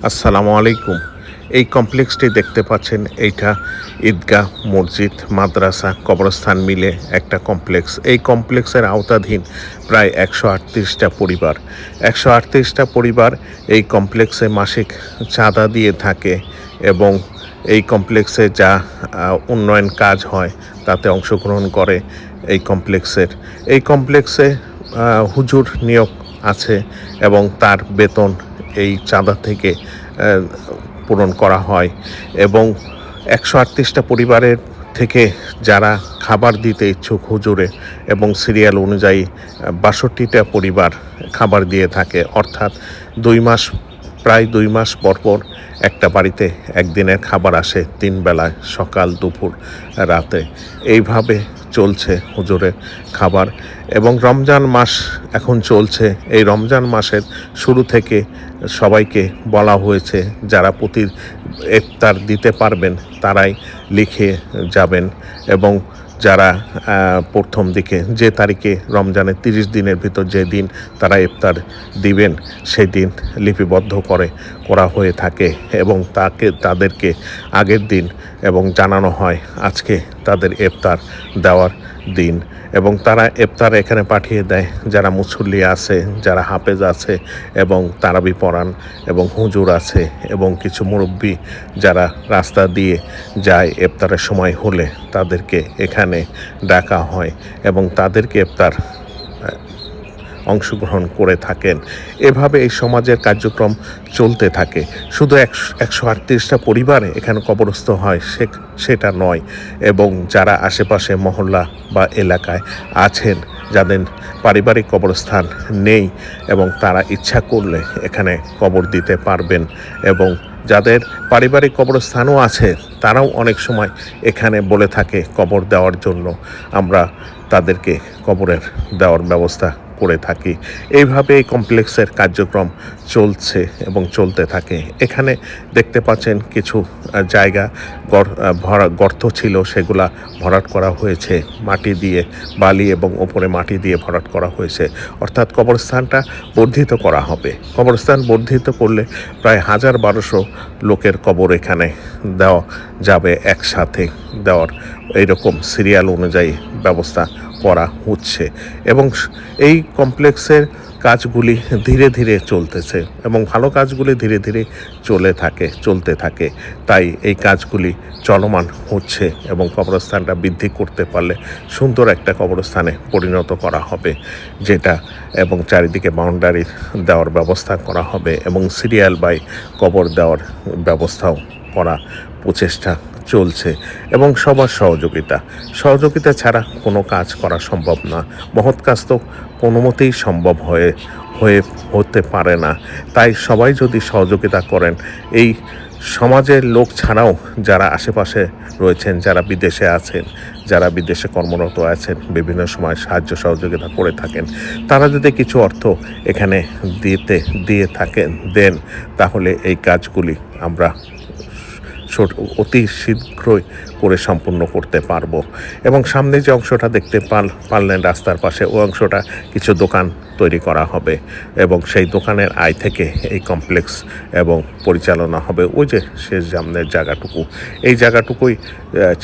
আসসালামু আলাইকুম। এই কমপ্লেক্সটি দেখতে পাচ্ছেন, এইটা ঈদগাহ মসজিদ, মাদ্রাসা, কবরস্থান মিলে একটা কমপ্লেক্স। এই কমপ্লেক্সের আওতাধীন প্রায় একশো আটত্রিশটা পরিবার। একশো আটত্রিশটা পরিবার এই কমপ্লেক্সে মাসিক চাঁদা দিয়ে থাকে এবং এই কমপ্লেক্সে যা উন্নয়ন কাজ হয়, তাতে অংশগ্রহণ করে এই কমপ্লেক্সের। এই কমপ্লেক্সে হুজুর নিয়োগ আছে এবং তার বেতন এই চাঁদা থেকে পূরণ করা হয়। এবং একশো আটত্রিশটা পরিবারের থেকে যারা খাবার দিতে ইচ্ছুক হুজুরে এবং সিরিয়াল অনুযায়ী বাষট্টিটা পরিবার খাবার দিয়ে থাকে। অর্থাৎ দুই মাস, প্রায় দুই মাস পর পর একটা বাড়িতে একদিনের খাবার আসে তিন বেলায় সকাল, দুপুর, রাতে। এইভাবে চলছে হুজুরের খাবার এবং রমজান মাস এখন চলছে। এই রমজান মাসের শুরু থেকে সবাইকে বলা হয়েছে, যারা প্রতি ইফতার দিতে পারবেন তারাই লিখে যাবেন এবং যারা প্রথম দিকে যে তারিখে রমজানের তিরিশ দিনের ভিতর যে দিন তারা ইফতার দিবেন, সেই দিন লিপিবদ্ধ করে, করা হয়ে থাকে এবং তাকে, তাদেরকে আগের দিন এবং জানানো হয় আজকে তাদের ইফতার দেওয়ার দিন। এবং তারা ইফতার এখানে পাঠিয়ে দেয়, যারা মুসল্লি আছে, যারা হাফেজ আছে, এবং তারাবি পড়ান, এবং হুজুর আছে, এবং কিছু মুরব্বী যারা রাস্তা দিয়ে যায় ইফতারের সময় হলে তাদেরকে এখানে ডাকা হয়। এবং তাদেরকে ইফতার অংশগ্রহণ করে থাকেন। এভাবে এই সমাজের কার্যক্রম চলতে থাকে। শুধু একশো আটত্রিশটা পরিবার এখানে কবরস্থ হয় সে, সেটা নয়। এবং যারা আশেপাশে মহল্লা বা এলাকায় আছেন, যাদের পারিবারিক কবরস্থান নেই এবং তারা ইচ্ছা করলে এখানে কবর দিতে পারবেন এবং যাদের পারিবারিক কবরস্থানও আছে, তারাও অনেক সময় এখানে বলে থাকে কবর দেওয়ার জন্য। আমরা তাদেরকে কবরের দেওয়ার ব্যবস্থা করে থাকি। এইভাবে এই কমপ্লেক্সের কার্যক্রম চলছে এবং চলতে থাকে। এখানে দেখতে পাচ্ছেন কিছু জায়গা ভরা গর্ত ছিল, সেগুলা ভরাট করা হয়েছে। মাটি দিয়ে বালি এবং ওপরে মাটি দিয়ে ভরাট করা হয়েছে। অর্থাৎ কবরস্থানটা বর্ধিত করা হবে। কবরস্থান বর্ধিত করলে প্রায় হাজার বারোশো লোকের কবর এখানে দেওয়া যাবে একসাথে। দেওয়ার এইরকম সিরিয়াল অনুযায়ী ব্যবস্থা করা হচ্ছে এবং এই কমপ্লেক্সের কাজগুলি ধীরে ধীরে চলতেছে এবং ভালো কাজগুলি ধীরে ধীরে চলে থাকে, চলতে থাকে। তাই এই কাজগুলি চলমান হচ্ছে এবং কবরস্থানটা বৃদ্ধি করতে পারলে সুন্দর একটা কবরস্থানে পরিণত করা হবে, যেটা এবং চারিদিকে বাউন্ডারি দেওয়ার ব্যবস্থা করা হবে এবং সিরিয়াল বাই কবর দেওয়ার ব্যবস্থাও করা প্রচেষ্টা চলছে এবং সবার সহযোগিতা। সহযোগিতা ছাড়া কোনো কাজ করা সম্ভব না। মহৎ কাজ তো কোনো মতেই সম্ভব হয়ে হয়ে হতে পারে না। তাই সবাই যদি সহযোগিতা করেন, এই সমাজের লোক ছাড়াও যারা আশেপাশে রয়েছেন, যারা বিদেশে আছেন, যারা বিদেশে কর্মরত আছেন, বিভিন্ন সময় সাহায্য সহযোগিতা করে থাকেন, তারা যদি কিছু অর্থ এখানে দিতে, দিয়ে থাকেন, দেন, তাহলে এই কাজগুলি আমরা অতি শীঘ্রই করে সম্পূর্ণ করতে পারব। এবং সামনে যে অংশটা দেখতে পাল পারলেন রাস্তার পাশে, ওই অংশটা কিছু দোকান তৈরি করা হবে এবং সেই দোকানের আয় থেকে এই কমপ্লেক্স এবং পরিচালনা হবে। ওই যে শেষ জামনের জায়গাটুকু। এই জায়গাটুকুই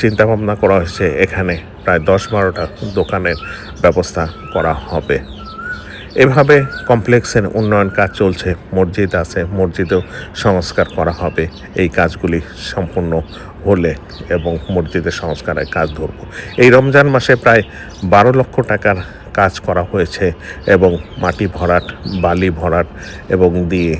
চিন্তা ভাবনা করা হয়েছে। এখানে প্রায় দশ বারোটা দোকানের ব্যবস্থা করা হবে। এভাবে কমপ্লেক্সের উন্নয়ন কাজ চলছে। মসজিদ আছে, মসজিদেও সংস্কার করা হবে। এই কাজগুলি সম্পূর্ণ হলে এবং মসজিদের সংস্কারের কাজ ধরব। এই রমজান মাসে প্রায় বারো লক্ষ টাকার কাজ করা হয়েছে এবং মাটি ভরাট, বালি ভরাট এবং দিয়ে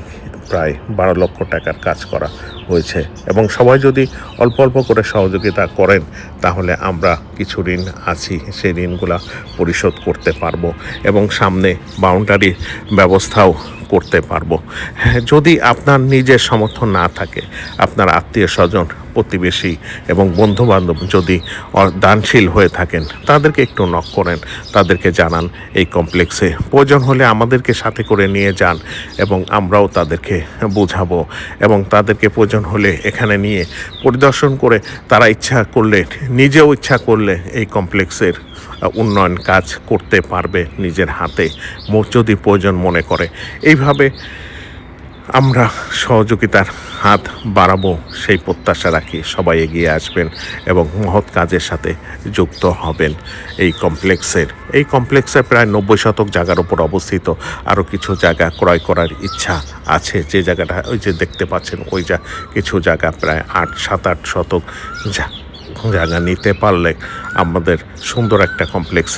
প্রায় বারো লক্ষ টাকার কাজ করা হয়েছে এবং সবাই যদি অল্প অল্প করে সহযোগিতা করেন, তাহলে আমরা কিছু ঋণ আছি, সেই ঋণগুলা পরিশোধ করতে পারব এবং সামনে বাউন্ডারি ব্যবস্থাও করতে পারব। যদি আপনার নিজের সমর্থন না থাকে, আপনার আত্মীয় স্বজন, প্রতিবেশী এবং বন্ধু বান্ধব যদি দানশীল হয়ে থাকেন, তাদেরকে একটু নক করেন, তাদেরকে জানান এই কমপ্লেক্সে প্রয়োজন হলে আমাদেরকে সাথে করে নিয়ে যান এবং আমরাও তাদেরকে বোঝাবো এবং তাদেরকে প্রয়োজন হলে এখানে নিয়ে পরিদর্শন করে তারা ইচ্ছা করলে, নিজেও ইচ্ছা করলে এই কমপ্লেক্সের উন্নয়ন কাজ করতে পারবে নিজের হাতে। যদি প্রয়োজন মনে করে। এইভাবে আমরা সহযোগিতার হাত বাড়াবো, সেই প্রত্যাশা রাখি সবাই এগিয়ে আসবেন এবং মহৎ কাজের সাথে যুক্ত হবেন। এই কমপ্লেক্সের, এই কমপ্লেক্সে প্রায় নব্বই শতক জায়গার উপর অবস্থিত। আরও কিছু জায়গা ক্রয় করার ইচ্ছা আছে। যে জায়গাটা, ওই যে দেখতে পাচ্ছেন, ওই যা কিছু জায়গা প্রায় আট, সাত, আট শতক। জায়গা নিতে পারলে আমাদের সুন্দর একটা কমপ্লেক্স।